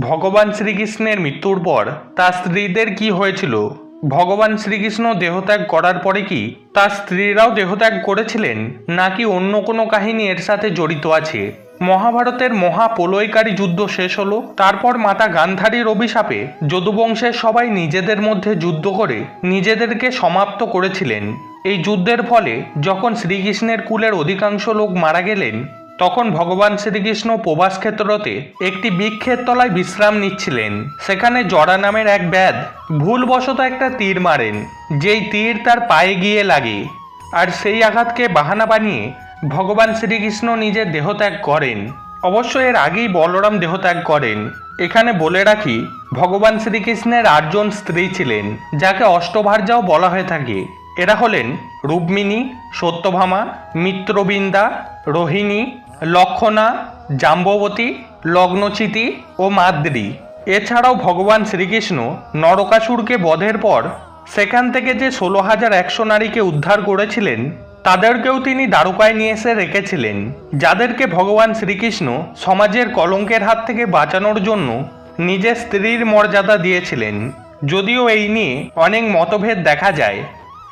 ভগবান শ্রীকৃষ্ণের মৃত্যুর পর তার স্ত্রীদের কি হয়েছিল? ভগবান শ্রীকৃষ্ণ দেহত্যাগ করার পরে কি তার স্ত্রীরাও দেহত্যাগ করেছিলেন? নাকি অন্য কোনো কাহিনী এর সাথে জড়িত আছে? মহাভারতের মহাপ্রলয়কারী যুদ্ধ শেষ হলো, তারপর মাতা গান্ধারীর অভিশাপে যদুবংশের সবাই নিজেদের মধ্যে যুদ্ধ করে নিজেদেরকে সমাপ্ত করেছিলেন। এই যুদ্ধের ফলে যখন শ্রীকৃষ্ণের কুলের অধিকাংশ লোক মারা গেলেন তখন ভগবান শ্রীকৃষ্ণ প্রবাস ক্ষেত্রতে একটি বৃক্ষের তলায় বিশ্রাম নিচ্ছিলেন। সেখানে জরা নামের এক ব্যাধ ভুলবশত একটা তীর মারেন, যেই তীর তার পায়ে গিয়ে লাগে। আর সেই আঘাতকে বাহানা বানিয়ে ভগবান শ্রীকৃষ্ণ নিজের দেহত্যাগ করেন। অবশ্য এর আগেই বলরাম দেহত্যাগ করেন। এখানে বলে রাখি, ভগবান শ্রীকৃষ্ণের আটজন স্ত্রী ছিলেন, যাকে অষ্টভার্যাও বলা হয়ে থাকে। এরা হলেন রুক্মিণী, সত্যভামা, মিত্রবৃন্দা, রোহিণী লক্ষণা, জাম্ববতী, লগ্নচিতি ও মাদ্রি। এছাড়াও ভগবান শ্রীকৃষ্ণ নরকাসুরকে বধের পর সেখান থেকে যে ষোলো হাজার একশো নারীকে উদ্ধার করেছিলেন, তাদেরকেও তিনি দ্বারকায় নিয়ে এসে রেখেছিলেন, যাদেরকে ভগবান শ্রীকৃষ্ণ সমাজের কলঙ্কের হাত থেকে বাঁচানোর জন্য নিজের স্ত্রীর মর্যাদা দিয়েছিলেন। যদিও এই নিয়ে অনেক মতভেদ দেখা যায়।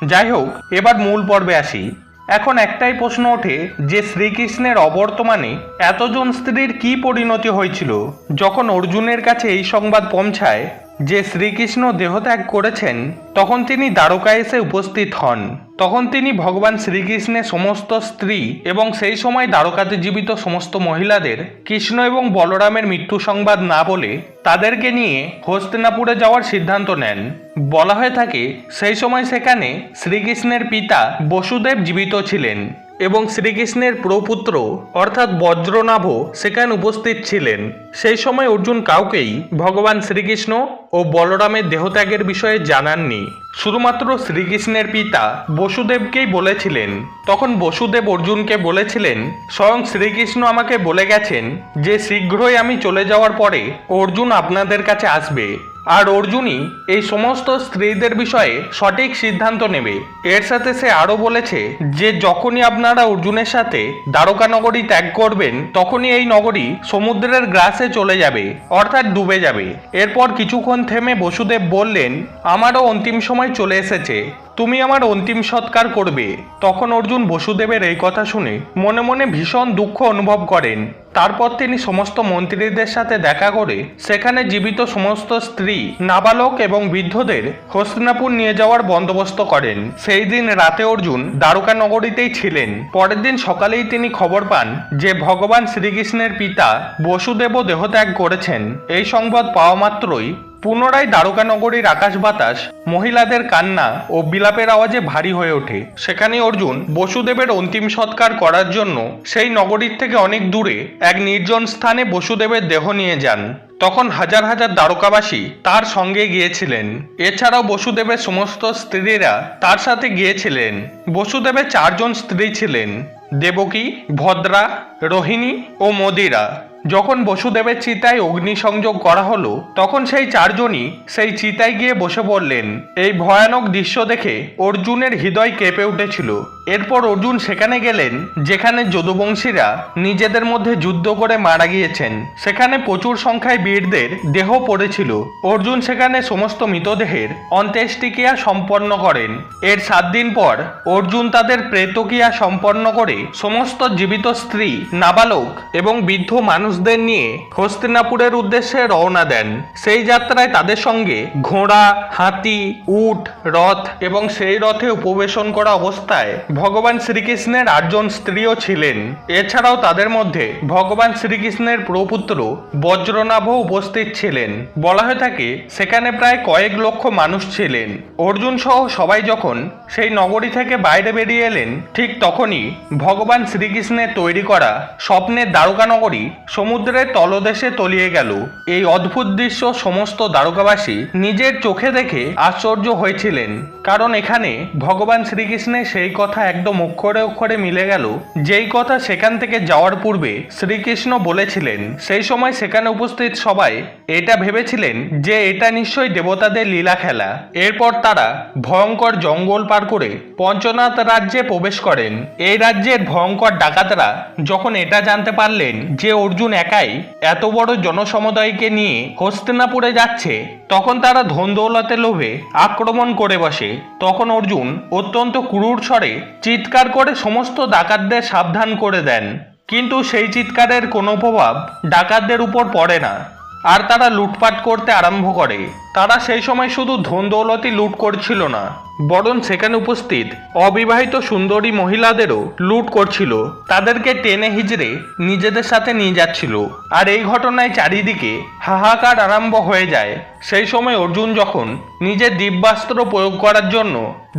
যাই হোক, এবার মূল পর্বে আসি। এখন একটাই প্রশ্ন ওঠে যে শ্রীকৃষ্ণের অবর্তমানে এতজন স্ত্রীর কি পরিণতি হয়েছিল? যখন অর্জুনের কাছে এই সংবাদ পৌঁছায় যে শ্রীকৃষ্ণ দেহত্যাগ করেছেন, তখন তিনি দ্বারকায় এসে উপস্থিত হন। তখন তিনি ভগবান শ্রীকৃষ্ণের সমস্ত স্ত্রী এবং সেই সময় দ্বারকাতে জীবিত সমস্ত মহিলাদের, কৃষ্ণ এবং বলরামের মৃত্যু সংবাদ না বলে তাদেরকে নিয়ে হস্তিনাপুরে যাওয়ার সিদ্ধান্ত নেন। বলা হয়ে থাকে, সেই সময় সেখানে শ্রীকৃষ্ণের পিতা বসুদেব জীবিত ছিলেন। এবং শ্রীকৃষ্ণের প্রপুত্র, অর্থাৎ বজ্রনাভ, সেখানে উপস্থিত ছিলেন। সেই সময় অর্জুন কাউকেই ভগবান শ্রীকৃষ্ণ ও বলরামের দেহত্যাগের বিষয়ে জানাননি। শুধুমাত্র শ্রীকৃষ্ণের পিতা বসুদেবকেই বলেছিলেন। তখন বসুদেব অর্জুনকে বলেছিলেন, স্বয়ং শ্রীকৃষ্ণ আমাকে বলে গেছেন যে, শীঘ্রই আমি চলে যাওয়ার পরে অর্জুন আপনাদের কাছে আসবে। আর অর্জুনই এই সমস্ত স্ত্রীদের বিষয়ে সঠিক সিদ্ধান্ত নেবে। এর সাথে সে আরও বলেছে যে, যখনই আপনারা অর্জুনের সাথে দ্বারকা নগরী ত্যাগ করবেন, তখনই এই নগরী সমুদ্রের গ্রাসে চলে যাবে, অর্থাৎ ডুবে যাবে। এরপর কিছুক্ষণ থেমে বসুদেব বললেন, আমারও অন্তিম সময় চলে এসেছে। তুমি আমার অন্তিম সৎকার করবে। তখন অর্জুন বসুদেবের এই কথা শুনে মনে মনে ভীষণ দুঃখ অনুভব করেন। তারপর তিনি সমস্ত মন্ত্রীদের সাথে দেখা করে সেখানে জীবিত সমস্ত স্ত্রী, নাবালক এবং বৃদ্ধদের হস্তিনাপুর নিয়ে যাওয়ার বন্দোবস্ত করেন। সেই দিন রাতে অর্জুন দ্বারকা নগরীতেই ছিলেন। পরের দিন সকালেই তিনি খবর পান যে ভগবান শ্রীকৃষ্ণের পিতা বসুদেবও দেহত্যাগ করেছেন। এই সংবাদ পাওয়া মাত্রই পুনরায় দ্বারকা নগরীর আকাশ বাতাস, মহিলাদের কান্না ও বিলাপের আওয়াজে ভারী হয়ে ওঠে। সেখানে অর্জুন বসুদেবের অন্তিম সৎকার করার জন্য সেই নগরীর থেকে অনেক দূরে এক নির্জন স্থানে বসুদেবের দেহ নিয়ে যান। তখন হাজার হাজার দ্বারকাবাসী তার সঙ্গে গিয়েছিলেন। এছাড়াও বসুদেবের সমস্ত স্ত্রীরা তার সাথে গিয়েছিলেন। বসুদেবের চারজন স্ত্রী ছিলেন। দেবকী, ভদ্রা, রোহিণী ও মদিরা। যখন বসুদেবের চিতায় অগ্নিসংযোগ করা হলো, তখন সেই চারজনই সেই চিতায় গিয়ে বসে পড়লেন। এই ভয়ানক দৃশ্য দেখে অর্জুনের হৃদয় কেঁপে উঠেছিল। এরপর অর্জুন সেখানে গেলেন, যেখানে যদুবংশীরা নিজেদের মধ্যে যুদ্ধ করে মারা গিয়েছেন। সেখানে প্রচুর সংখ্যায় বীরদের দেহ পড়েছিল। অর্জুন সেখানে সমস্ত মৃতদেহের অন্ত্যেষ্টিক্রিয়া সম্পন্ন করেন। এর সাত দিন পর অর্জুন তাদের প্রেতক্রিয়া সম্পন্ন করে সমস্ত জীবিত স্ত্রী, নাবালক এবং বৃদ্ধ মানুষদের নিয়ে হস্তিনাপুরের উদ্দেশ্যে রওনা দেন। সেই যাত্রায় তাদের সঙ্গে ঘোড়া, হাতি, উট, রথ এবং সেই রথে উপবেশন করা অবস্থায় ভগবান শ্রীকৃষ্ণের আটজন স্ত্রীও ছিলেন। এছাড়াও তাদের মধ্যে ভগবান শ্রীকৃষ্ণের প্রপুত্র বজ্রনাভ উপস্থিত ছিলেন। বলা হয়ে থাকে, সেখানে প্রায় কয়েক লক্ষ মানুষ ছিলেন। অর্জুন সহ সবাই যখন সেই নগরী থেকে বাইরে বেরিয়ে এলেন, ঠিক তখনই ভগবান শ্রীকৃষ্ণের তৈরি করা স্বপ্নের দ্বারকা নগরী সমুদ্রের তলদেশে তলিয়ে গেল। এই অদ্ভুত দৃশ্য সমস্ত দ্বারকাবাসী নিজের চোখে দেখে আশ্চর্য হয়েছিলেন। কারণ এখানে ভগবান শ্রীকৃষ্ণের সেই কথা একদম অক্ষরে অক্ষরে মিলে গেল। যেই কথা সেখান থেকে যাওয়ার পূর্বে শ্রীকৃষ্ণ বলেছিলেন, সেই সময় সেখানে উপস্থিত সবাই এটা ভেবেছিলেন যে এটা নিশ্চয়ই দেবতাদের লীলা খেলা। এরপর তারা ভয়ঙ্কর জঙ্গল পার করে পঞ্চনাথ রাজ্যে প্রবেশ করেন। এই রাজ্যের ভয়ঙ্কর ডাকাতরা যখন এটা জানতে পারলেন যে অর্জুন একাই এত বড় জনসমুদায়কে নিয়ে হস্তিনাপুরে যাচ্ছে, তখন তারা ধন দৌলতের লোভে আক্রমণ করে বসে। তখন অর্জুন অত্যন্ত ক্রূর স্বরে চিৎকার করে সমস্ত ডাকাতদের সাবধান করে দেন। কিন্তু সেই চিৎকারের কোনো প্রভাব ডাকাতদের উপর পড়ে না। আর তারা লুটপাট করতে আরম্ভ করে। তারা সেই সময় শুধু ধন দৌলতই লুট করছিল না, বরং সেখানে উপস্থিত অবিবাহিত সুন্দরী মহিলাদেরও লুট করছিল। তাদেরকে টেনে হিজড়ে নিজেদের সাথে নিয়ে যাচ্ছিল। আর এই ঘটনায় চারিদিকে হাহাকার আরম্ভ হয়ে যায়। সেই সময় অর্জুন যখন নিজের দিব্যাস্ত্র প্রয়োগ করার জন্য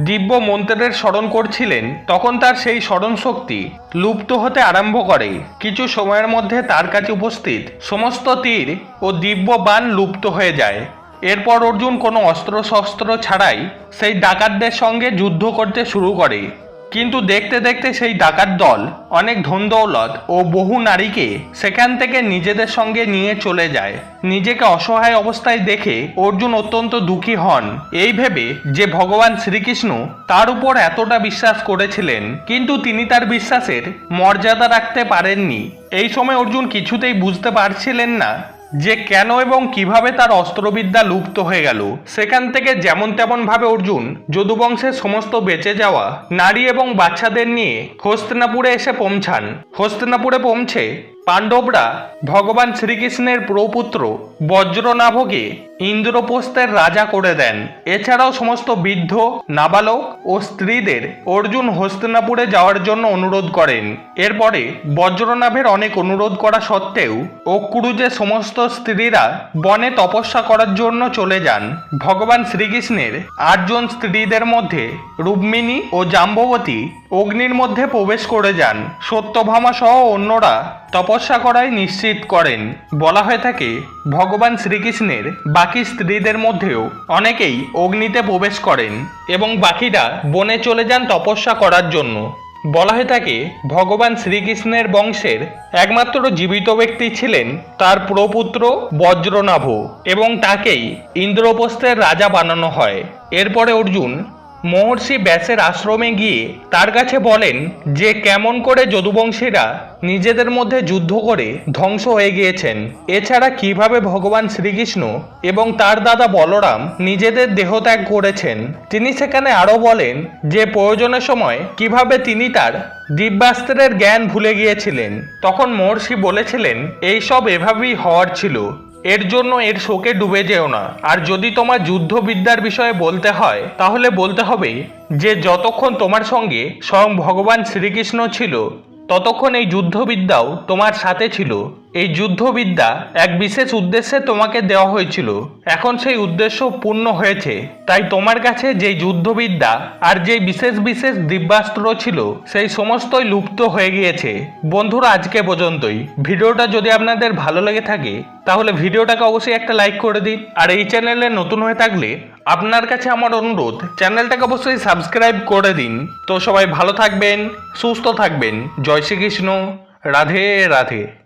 দিব্য মন্ত্রের স্মরণ করছিলেন, তখন তার সেই স্মরণ শক্তি লুপ্ত হতে আরম্ভ করে। কিছু সময়ের মধ্যে তার কাছে উপস্থিত সমস্ত তীর ও দিব্য বান লুপ্ত হয়ে যায়। এরপর অর্জুন কোনো অস্ত্র শস্ত্র ছাড়াই সেই ডাকাতদের সঙ্গে যুদ্ধ করতে শুরু করে। কিন্তু দেখতে দেখতে সেই ডাকাত দল অনেক ধন দৌলত ও বহু নারীকে সেখান থেকে নিজেদের সঙ্গে নিয়ে চলে যায়। নিজেকে অসহায় অবস্থায় দেখে অর্জুন অত্যন্ত দুঃখী হন। এই ভেবে যে ভগবান শ্রীকৃষ্ণ তার উপর এতটা বিশ্বাস করেছিলেন, কিন্তু তিনি তার বিশ্বাসের মর্যাদা রাখতে পারেননি। এই সময় অর্জুন কিছুতেই বুঝতে পারছিলেন না যে কেন এবং কীভাবে তার অস্ত্রবিদ্যা লুপ্ত হয়ে গেল, সেখান থেকে যেমন তেমনভাবে অর্জুন, যদুবংশের সমস্ত বেঁচে যাওয়া নারী এবং বাচ্চাদের নিয়ে হস্তিনাপুরে এসে পৌঁছান। হস্তিনাপুরে পৌঁছে পাণ্ডবরা ভগবান শ্রীকৃষ্ণের প্রপুত্র বজ্রনাভকে ইন্দ্রপ্রস্থের রাজা করে দেন। এছাড়াও সমস্ত বৃদ্ধ, নাবালক ও স্ত্রীদের অর্জুন হস্তিনাপুরে যাওয়ার জন্য অনুরোধ করেন। এরপরে বজ্রনাভের অনেক অনুরোধ করা সত্ত্বেও অক্রুজে সমস্ত স্ত্রীরা বনে তপস্যা করার জন্য চলে যান। ভগবান শ্রীকৃষ্ণের আটজন স্ত্রীদের মধ্যে রুক্মিণী ও জাম্ববতী অগ্নির মধ্যে প্রবেশ করে যান। সত্যভামা সহ অন্যরা তপস্যা করাই নিশ্চিত করেন। বলা হয়ে থাকে, ভগবান শ্রীকৃষ্ণের বাকি স্ত্রীদের মধ্যেও অনেকেই অগ্নিতে প্রবেশ করেন এবং বাকিরা বনে চলে যান তপস্যা করার জন্য। বলা হয়ে থাকে, ভগবান শ্রীকৃষ্ণের বংশের একমাত্র জীবিত ব্যক্তি ছিলেন তার প্রপুত্র বজ্রনাভ এবং তাকেই ইন্দ্রপ্রস্থের রাজা বানানো হয়। এরপরে অর্জুন মহর্ষি ব্যাসের আশ্রমে গিয়ে তার কাছে বলেন যে কেমন করে যদুবংশীরা নিজেদের মধ্যে যুদ্ধ করে ধ্বংস হয়ে গিয়েছেন। এছাড়া কীভাবে ভগবান শ্রীকৃষ্ণ এবং তার দাদা বলরাম নিজেদের দেহত্যাগ করেছেন, তিনি সেখানে আরও বলেন যে প্রয়োজনের সময় কীভাবে তিনি তার দিব্যাস্ত্রের জ্ঞান ভুলে গিয়েছিলেন। তখন মহর্ষি বলেছিলেন এইসব এভাবেই হওয়ার ছিল। এর জন্য এর শোকে ডুবে যেও না। আর যদি তোমার যুদ্ধবিদ্যার বিষয়ে বলতে হয়, তাহলে বলতে হবে যে, যতক্ষণ তোমার সঙ্গে স্বয়ং ভগবান শ্রীকৃষ্ণ ছিল, ততক্ষণ এই যুদ্ধবিদ্যাও তোমার সাথে ছিল। এই যুদ্ধবিদ্যা এক বিশেষ উদ্দেশ্যে তোমাকে দেওয়া হয়েছিল। এখন সেই উদ্দেশ্য পূর্ণ হয়েছে। তাই তোমার কাছে যেই যুদ্ধবিদ্যা আর যেই বিশেষ বিশেষ দিব্যাস্ত্র ছিল, সেই সমস্তই লুপ্ত হয়ে গিয়েছে। বন্ধুরা, আজকে পর্যন্তই। ভিডিওটা যদি আপনাদের ভালো লেগে থাকে, তাহলে ভিডিওটাকে অবশ্যই একটা লাইক করে দিন। আর এই চ্যানেলে নতুন হয়ে থাকলে আপনার কাছে আমার অনুরোধ, চ্যানেলটাকে অবশ্যই সাবস্ক্রাইব করে দিন। তো সবাই ভালো থাকবেন, সুস্থ থাকবেন। জয় শ্রীকৃষ্ণ। রাধে রাধে।